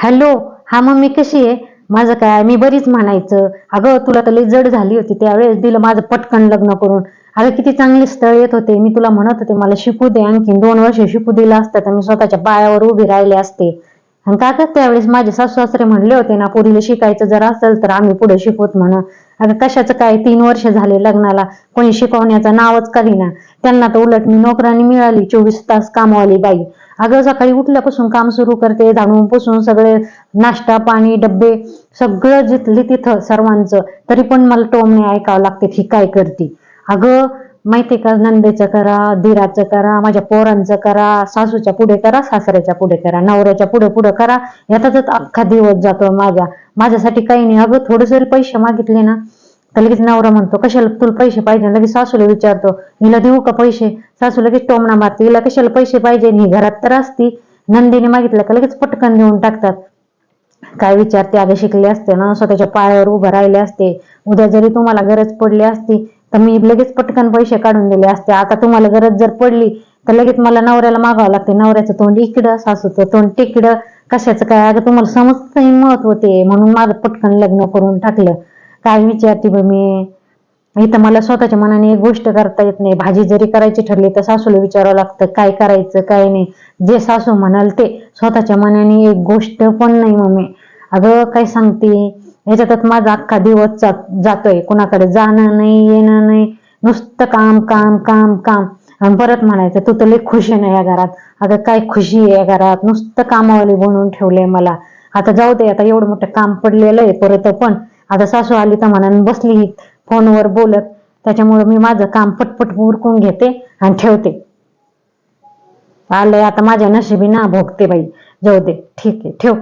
Hello हा mummy कशी आहे? माझं काय मी बरीच म्हणायचं. अगं तुला तर लई जड झाली होती. त्यावेळेस दिलं माझं पटकन लग्न करून. अगं किती चांगले स्थळ येत होते. मी तुला म्हणत होते मला शिकू दे. आणखीन दोन वर्ष शिकू दिलं असतं तर मी स्वतःच्या पायावर उभी राहिले असते. आणि का त्यावेळेस माझे सासू सासरे म्हणले होते ना पुरीला शिकायचं जर असेल तर आम्ही पुढे शिकवत म्हणून. अगं कशाचं काय? तीन वर्ष झाले लग्नाला. कोणी शिकवण्याचं नावच करीना. त्यांना तर उलट मी नोकरानी मिळाली चोवीस तास कामवाली बाई. अगं सकाळी उठल्यापासून काम सुरू करते झाडून पुसून सगळे नाश्ता पाणी डब्बे सगळं जिथली तिथं सर्वांचं. तरी पण मला टोमणे ऐकावं लागते ही काय करते? अगं माहिती का? नंदेचं करा धीराचं करा माझ्या पोरांचं करा सासूच्या पुढे करा सासऱ्याच्या पुढे करा नवऱ्याच्या पुढे पुढे करा. यातच अख्खा दिवस जातो माझा माझ्यासाठी काही नाही. अगं थोडे जरी पैसे मागितले ना तर लगेच नवरा म्हणतो कशाला तुला पैसे पाहिजे? लगेच सासूला विचारतो हिला देऊ का पैसे? सासू लगेच टोमणा मारते हिला कशाला पैसे पाहिजे? आणि ही घरात तर असती. नंदीने मागितलं का लगेच पटकन देऊन टाकतात. काय विचारते? अगं शिकले असते ना स्वतःच्या पायावर उभं राहिले असते. उद्या जरी तुम्हाला गरज पडली असती तर मी लगेच पटकन पैसे काढून दिले असते. आता तुम्हाला गरज जर पडली तर लगेच मला नवऱ्याला मागावं लागते. नवऱ्याचं तोंड इकडं सासूचं तोंड तिकडं. कशाचं काय? अगं तुम्हाला समजतंही महत्त्व ते. म्हणून माझं पटकन लग्न करून टाकलं. काय विचारते बा मी? इथं मला स्वतःच्या मनाने एक गोष्ट करता येत नाही. भाजी जरी करायची ठरली तर सासूला विचारावं लागतं काय करायचं काय नाही. जे सासू म्हणाल ते स्वतःच्या मनाने एक गोष्ट पण नाही मम्मी. अगं काय सांगते? याच्यातच माझा अख्खा दिवस जातोय. कुणाकडे जाणं नाही येणं नाही. नुसतं काम काम काम काम. आणि परत म्हणायचं तू तर लई खुशी नाही या घरात. आता काय खुशी आहे या घरात. नुसतं कामावाली बनवून ठेवलंय मला. आता जाऊ दे आता एवढं मोठं काम पडलेलं आहे परत पण. आता सासू आली तर म्हणून बसली फोनवर बोलत. त्याच्यामुळे मी माझं काम पटपट उरकून घेते आणि ठेवते. आलंय आता माझ्या नशिबी ना भोगते बाई. जाऊ दे ठीक आहे ठेव.